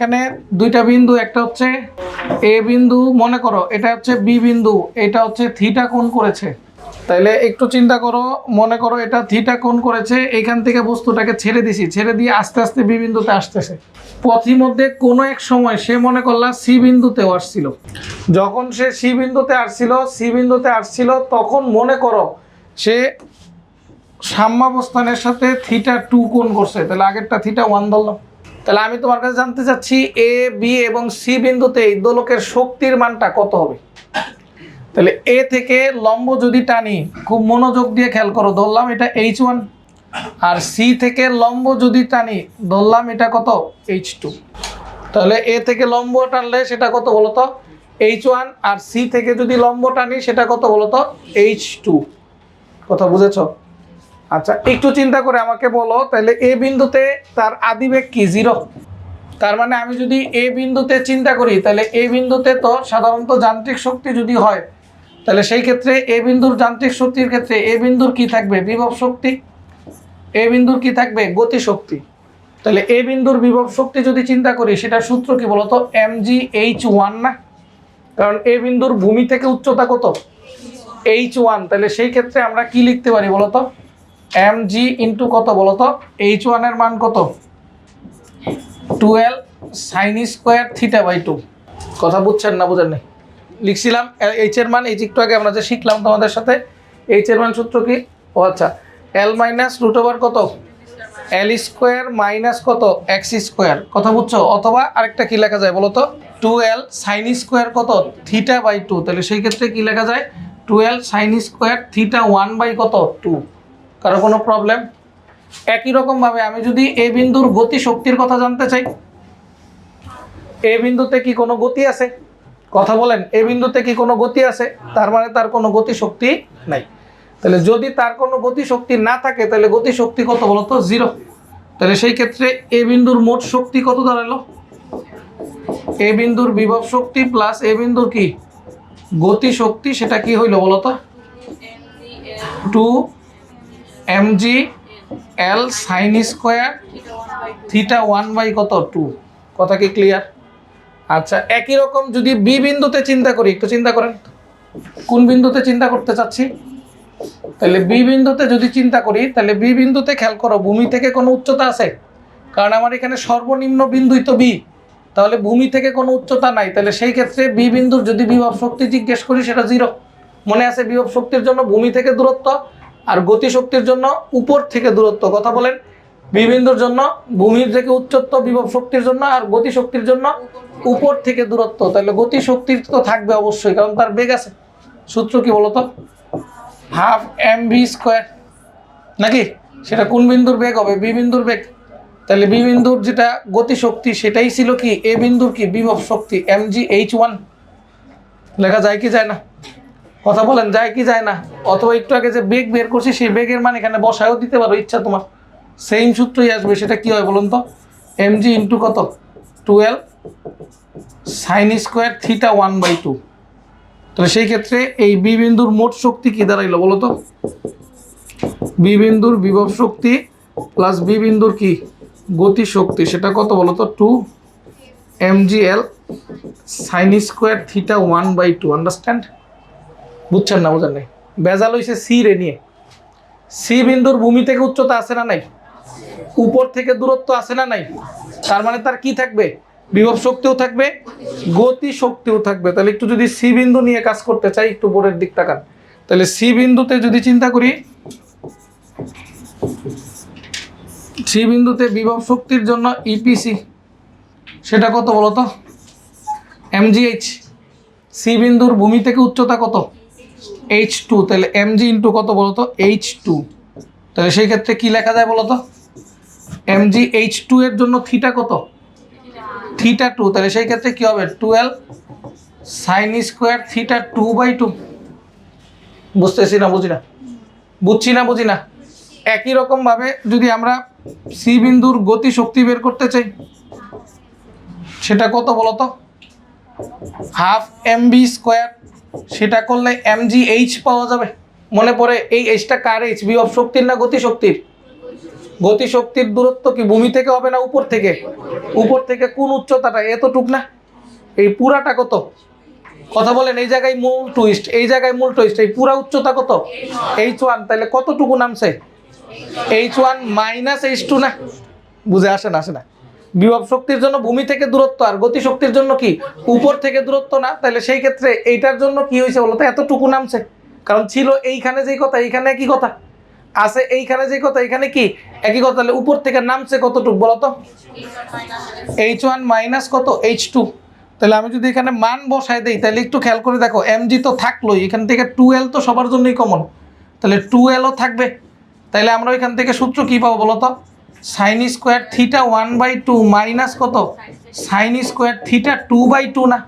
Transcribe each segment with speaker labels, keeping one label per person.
Speaker 1: এখানে দুইটা বিন্দু, একটা হচ্ছে এ বিন্দু, মনে করো এটা হচ্ছে বি বিন্দু, এটা হচ্ছে থিটা কোণ করেছে। তাইলে একটু চিন্তা করো, মনে করো এটা থিটা কোণ করেছে এখান থেকে বস্তুটাকে ছেড়ে দিছি, ছেড়ে দিয়ে আস্তে আস্তে বি বিন্দুতে আসতেছে। পথি মধ্যে কোনো এক সময় সে মনে করলা সি বিন্দুতেও আসছিল। যখন সে সি বিন্দুতে আসছিল, সি বিন্দুতে আসছিল, তখন মনে করো সে সাম্যাবস্থানের সাথে থিটা টু কোণ করছে তাহলে আগেরটা থিটা ওয়ান ধরলাম। তাহলে আমি তোমার কাছে জানতে চাচ্ছি এ বি এবং সি বিন্দুতে এই দোলকের শক্তির মানটা কত হবে? তাহলে এ থেকে লম্ব যদি টানি, খুব মনোযোগ দিয়ে খেয়াল করো, ধরলাম এটা এইচ ওয়ান আর সি থেকে লম্ব যদি টানি, ধরলাম এটা কত? এইচ টু তাহলে এ থেকে লম্ব টানলে সেটা কত বলো তো? এইচ ওয়ান আর সি থেকে যদি লম্ব টানি, সেটা কত বলো তো? এইচ টু কথা বুঝেছ? আচ্ছা একটু চিন্তা করে আমাকে বলো, তাহলে এ বিন্দুতে তার আদিবেগ কি জিরো তার মানে আমি যদি এ বিন্দুতে চিন্তা করি, তাহলে এ বিন্দুতে তো সাধারণত যান্ত্রিক শক্তি যদি হয়, তাহলে সেই ক্ষেত্রে এ বিন্দুর যান্ত্রিক শক্তির ক্ষেত্রে এ বিন্দুর কি থাকবে? বিভব শক্তি। এ বিন্দুর কি থাকবে? গতি শক্তি। তাহলে এ বিন্দুর বিভব শক্তি যদি চিন্তা করি সেটা সূত্র কি বলতো? এম জি এইচ ওয়ান না? কারণ এ বিন্দুর ভূমি থেকে উচ্চতা কত? এইচ ওয়ান তাহলে সেই ক্ষেত্রে আমরা কি লিখতে পারি বলতো? এম জি ইন্টু কত বলতো এইচ ওয়ানের মান কত? Twelve sine square theta by two কথা বুঝছেন না বুঝেন নাই লিখছিলাম এইচ এর মান, এই একটু আগে আমরা যে শিখলাম তোমাদের সাথে এইচ এর মান সূত্র কি? ও আচ্ছা এল মাইনাস রুট ওভার কত? এল স্কোয়ার মাইনাস কত? এক্স স্কোয়ার কথা বুঝছ? অথবা আরেকটা কি লেখা যায় বলো তো? টু এল সাইন স্কোয়ার কত? থিটা বাই টু তাহলে সেই ক্ষেত্রে কি লেখা যায়? Twelve sine square theta one by কত? টু কারও কোনো প্রবলেম একই রকমভাবে আমি যদি এ বিন্দুর গতি শক্তির কথা জানতে চাই, এ বিন্দুতে কি কোনো গতি আছে? কথা বলেন, এ বিন্দুতে কি কোনো গতি আছে? তার মানে তার কোনো গতি শক্তি নাই। তাহলে যদি তার কোনো গতি শক্তি না থাকে, তাহলে গতি শক্তি কত বলতো? জিরো। তাহলে সেই ক্ষেত্রে এ বিন্দুর মোট শক্তি কত দাঁড়াল? এ বিন্দুর বিভব শক্তি প্লাস এ বিন্দুর কি? গতি শক্তি, সেটা কি হইল বলতো? Two M G L sine square theta one by কত? টু কথা কি ক্লিয়ার আচ্ছা একই রকম যদি বি বিন্দুতে চিন্তা করি, একটু চিন্তা করেন। কোন বিন্দুতে চিন্তা করতে চাচ্ছি? তাহলে বি বিন্দুতে যদি চিন্তা করি, তাহলে বি বিন্দুতে খেয়াল করো, ভূমি থেকে কোনো উচ্চতা আছে? কারণ আমার এখানে সর্বনিম্ন বিন্দুই তো বি তাহলে ভূমি থেকে কোনো উচ্চতা নাই। তাহলে সেই ক্ষেত্রে বি বিন্দুর যদি বিভব শক্তি জিজ্ঞেস করি, সেটা জিরো মনে আছে বিভব শক্তির জন্য? ভূমি থেকে দূরত্ব। আর গতি শক্তির জন্য উপর থেকে দূরত্ব কথা বলেন। বি বিন্দুর জন্য, ভূমির থেকে উচ্চত্ব, বিভব শক্তির জন্য আর গতি শক্তির জন্য উপর থেকে দূরত্ব। তাহলে গতি শক্তির তো থাকবে অবশ্যই, কারণ তার বেগ আছে। সূত্র কি বলতো হাফ এম ভি স্কোয়ার। নাকি? সেটা কোন বিন্দুর বেগ হবে? বি বিন্দুর বেগ। তাহলে বি বিন্দুর যেটা গতি শক্তি সেটাই ছিল কি? এ বিন্দুর কি? বিভব শক্তি এম জি এইচ ওয়ান। লেখা যায় কি যায় না? কথা বলেন, যায় কি যায় না। অথবা একটু আগে যে বেগ বের করছি, সেই বেগের মান এখানে বসায়ও দিতে পারো, ইচ্ছা তোমার। সেম সূত্রই আসবে, সেটা কি হয় বলুন তো? এম জি ইন্টু কত? Twelve sine square theta one by two তাহলে সেই ক্ষেত্রে এই বি বিন্দুর মোট শক্তি কি দাঁড়াইলো বলো তো? বি বিন্দুর বিভব শক্তি প্লাস বি বিন্দুর কি? গতি শক্তি, সেটা কত বলো তো? Two M G L sine square theta one by two understand বুঝছেন না, বুঝেন নাই? বেজাল হইছে সি রে নিয়ে। সি বিন্দুর ভূমি থেকে উচ্চতা আছে না নাই? উপর থেকে দূরত্ব আছে না নাই? তার মানে তার কি থাকবে? বিভব শক্তিও থাকবে, গতি শক্তিও থাকবে। তাহলে একটু যদি সি বিন্দু নিয়ে কাজ করতে চাই, একটু বোর্ডের দিক তাকান তাহলে সি বিন্দুতে যদি চিন্তা করি, সি বিন্দুতে বিভব শক্তির জন্য ইপিসি সেটা কত বলো তো এমজিএইচ সি বিন্দুর ভূমি থেকে উচ্চতা কত? এইচ টু তাহলে এমজি ইন্টু কত বলো তো এইচ টু তাহলে সেই ক্ষেত্রে কি লেখা যায় বলো তো এমজি এইচ টু এর জন্য থিটা কত? থিটা টু তাহলে সেই ক্ষেত্রে কি হবে? Twelve sine square theta two by two বুঝতেছি না, বুঝি না? বুঝছি না, বুঝি না? একই রকমভাবে যদি আমরা সি বিন্দুর গতি শক্তি বের করতে চাই, সেটা কত বলো তো হাফ এম বি স্কোয়ার, সেটা করলে এম জি এইচ পাওয়া যাবে। মনে পড়ে, এই এইচটা কার এইচ? বি অফ শক্তির না গতি শক্তির গতিশক্তির দূরত্ব কি ভূমি থেকে হবে না উপর থেকে? উপর থেকে কোন উচ্চতাটা? এতটুক না? এই পুরাটা কত? কথা বলেন, এই জায়গায় মূল টুইস্ট এই জায়গায় মূল টুইস্ট এই পুরা উচ্চতা কত? এইচ ওয়ান, তাহলে কতটুকু নামছে? H one minus H two না? বুঝে আসে না আসে না। বিভব শক্তির জন্য ভূমি থেকে দূরত্ব আর গতি শক্তির জন্য কি? উপর থেকে দূরত্ব না? তাহলে সেই ক্ষেত্রে এইটার জন্য কি হয়েছে বলতো? এতটুকু নামছে। কারণ ছিল এইখানে যেই কথা, এইখানে একই কথা। আছে এইখানে যেই কথা এখানে কি? একই কথা। তাহলে উপর থেকে নামছে কতটুকু বলতো? এইচ ওয়ান মাইনাস কত? এইচ টু তাহলে আমি যদি এখানে মান বসাই দিই তাহলে একটু খেয়াল করে দেখো এম জি তো থাকলোই। এখান থেকে টু এল তো সবার জন্যই কমন তাহলে টু এলও থাকবে। তাহলে আমরা ওইখান থেকে সূত্র কী পাবো বলো তো sine square theta one by two minus কত? Sine square theta two by two না।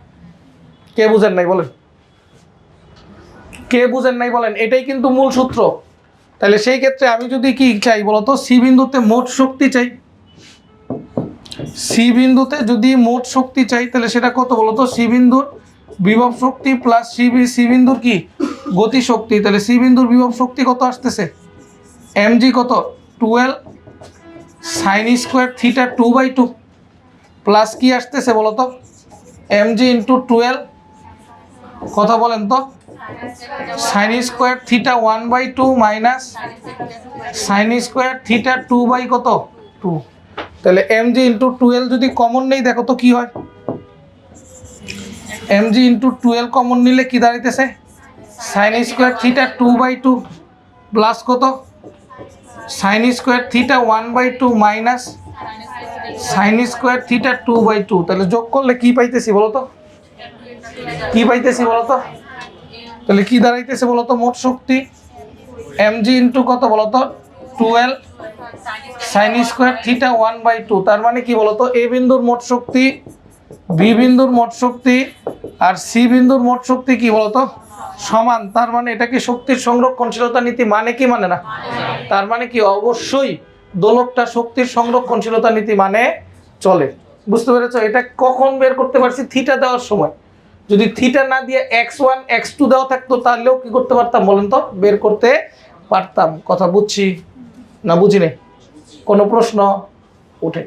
Speaker 1: কে বুঝেন নাই বলেন? কে বুঝেন নাই বলেন? এটাই কিন্তু মূল সূত্র। তাহলে সেই ক্ষেত্রে আমি যদি কি চাই বলতো? সি বিন্দুতে মোট শক্তি চাই। সি বিন্দুতে যদি মোট শক্তি চাই, তাহলে সেটা কত বলতো? সি বিন্দুর বিভব শক্তি প্লাস সি সি বিন্দুর কি? গতি শক্তি। তাহলে সি বিন্দুর বিভব শক্তি কত আসতেছে? এমজি কত? Twelve sine square theta two by two plus কি আসতেছে বলতো? এমজি ইন্টু টুয়েলভ কথা বলেন তো? Sine square theta one by two minus sine square theta two by কত? টু তাহলে এম জি ইন্টু টুয়েলভ যদি কমন নেই, দেখো তো কি হয়। M G into twelve common নিলে কি দাঁড়াইতেছে? Sine square theta two by two plus কত? Sine square theta one by two minus sine square theta two by two. তাহলে যোগ করলে কি পাইতেছি বলো তো? কি পাইতেছি বলো তো? তাহলে কি দাঁড়াইতেছে বলো তো? মোট শক্তি এম জি ইন্টু কত বলো তো? Twelve sine square theta one by two. তার মানে কি বলতো এ বিন্দুর মোট শক্তি, বি বিন্দুর মোট শক্তি, আর সি বিন্দুর মোট শক্তি কি বলতো সমান, তার মানে এটা কি শক্তির সংরক্ষণশীলতা নীতি মানে কি মানে না? তার মানে কি অবশ্যই দোলকটা শক্তির সংরক্ষণশীলতা নীতি মানে চলে। বুঝতে পেরেছ? এটা কখন বের করতে পারছি? থিটা দেওয়ার সময়। যদি থিটা না দিয়ে এক্স ওয়ান এক্স টু দেওয়া থাকতো, তাহলেও কি করতে পারতাম বলেন তো? বের করতে পারতাম। কথা বুঝছি না বুঝি কোনো প্রশ্ন? ওঠে।